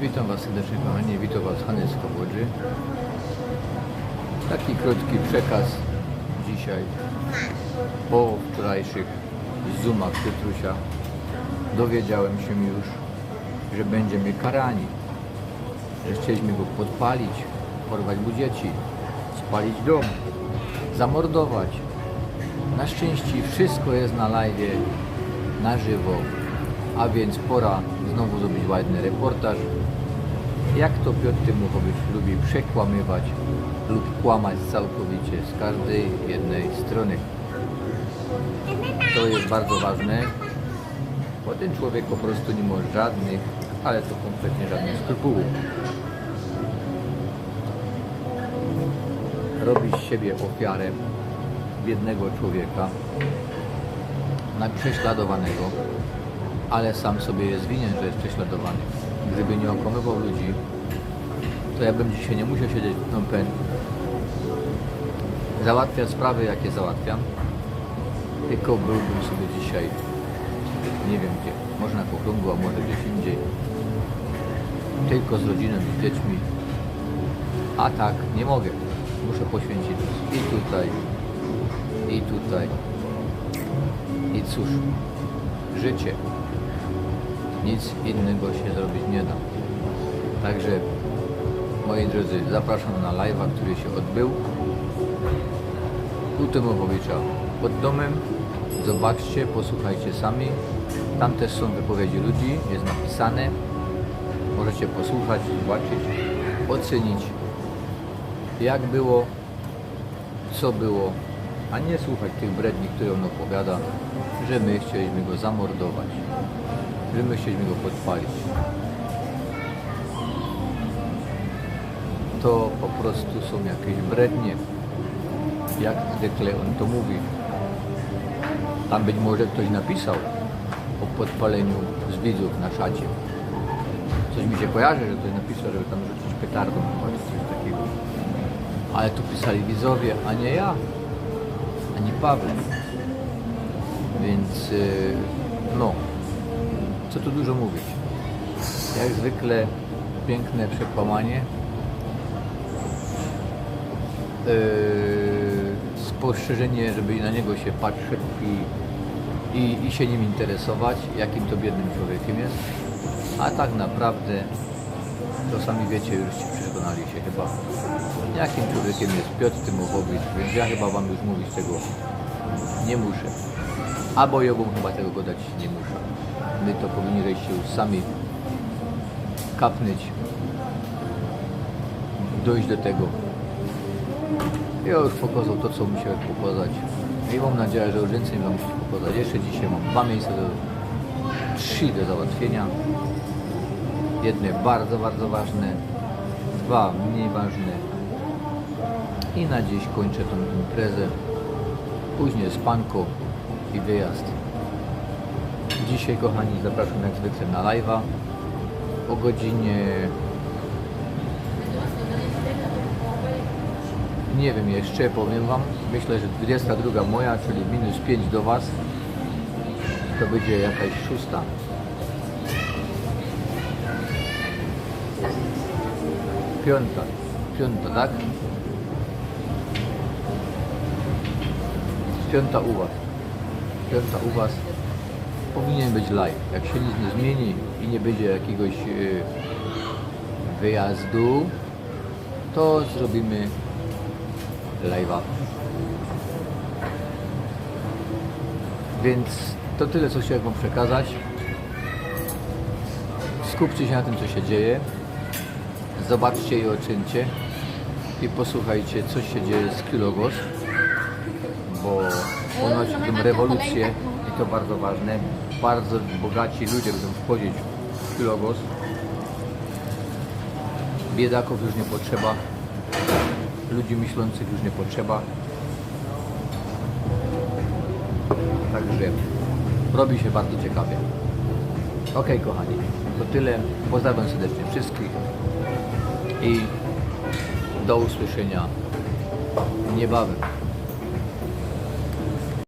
Witam Was serdecznie kochani, witam Was Hannes Kowodrzy. Taki krótki przekaz dzisiaj po wczorajszych zoomach Piotrusia dowiedziałem się już, że będziemy karani, że chcieliśmy go podpalić, porwać mu dzieci, spalić dom, zamordować. Na szczęście wszystko jest na live, na żywo, a więc pora znowu zrobić ładny reportaż. Jak to Piotr Tymuchowicz lubi przekłamywać lub kłamać całkowicie z każdej jednej strony. To jest bardzo ważne, bo ten człowiek po prostu nie ma żadnych, ale to kompletnie żadnych skrupułów. Robi z siebie ofiarę biednego człowieka, na prześladowanego, ale sam sobie jest winien, że jest prześladowany. Gdyby nie okłamywał ludzi, to ja bym dzisiaj nie musiał siedzieć w Phnom Penh, załatwiać sprawy, jakie załatwiam, tylko byłbym sobie dzisiaj, nie wiem gdzie, może na Koklungu, a może gdzieś indziej, tylko z rodziną i dziećmi, a tak nie mogę. Muszę poświęcić i tutaj, i tutaj. I cóż, życie. Nic innego się zrobić nie da. Także, moi drodzy, zapraszam na live'a, który się odbył u Tymowowicza pod domem. Zobaczcie, posłuchajcie sami. Tam też są wypowiedzi ludzi, jest napisane. Możecie posłuchać, zobaczyć, ocenić, jak było, co było, a nie słuchać tych bredni, które on opowiada, że my chcieliśmy go zamordować, że my chcieliśmy go podpalić. To po prostu są jakieś brednie, jak zwykle on to mówi. Tam być może ktoś napisał o podpaleniu z widzów na szacie. Coś mi się kojarzy, że ktoś napisał, żeby tam rzucić petardą czy coś takiego. Ale tu pisali widzowie, a nie ja ani Paweł. Więc yy, no, co tu dużo mówić. Jak zwykle piękne przekłamanie. Yy, spostrzeżenie, żeby na niego się patrzeć i, i, i się nim interesować, jakim to biednym człowiekiem jest. A tak naprawdę, to sami wiecie, już się przekonali się chyba, jakim człowiekiem jest Piotr Tymochowicz, więc ja chyba Wam już mówić tego nie muszę. Albo Wam chyba tego gadać nie muszę. My to powinniście już sami kapnąć, dojść do tego. Ja już pokazał to, co musiałem pokazać. I mam nadzieję, że już więcej musieć pokazać. Jeszcze dzisiaj mam dwa miejsca do trzy do załatwienia. Jedne bardzo, bardzo ważne, dwa mniej ważne. I na dziś kończę tą imprezę. Później spanko i wyjazd. Dzisiaj, kochani, zapraszam jak zwykle na live'a o godzinie nie wiem jeszcze, powiem Wam. Myślę, że 22 moja, czyli minus 5 do Was. To będzie jakaś szósta. Piąta. Piąta, tak? Piąta u Was. Piąta u Was. Powinien być live. Jak się nic nie zmieni i nie będzie jakiegoś e, wyjazdu, to zrobimy live'a. Więc to tyle, co chciałem Wam przekazać. Skupcie się na tym, co się dzieje. Zobaczcie i oczyńcie. I posłuchajcie, co się dzieje z Kilogos. Bo ponoć będą rewolucje i to bardzo ważne. Bardzo bogaci ludzie będą wchodzić w Kilogos. Biedaków już nie potrzeba. Ludzi myślących już nie potrzeba. Także robi się bardzo ciekawie. Ok, kochani, to tyle. Pozdrawiam serdecznie wszystkich i do usłyszenia niebawem.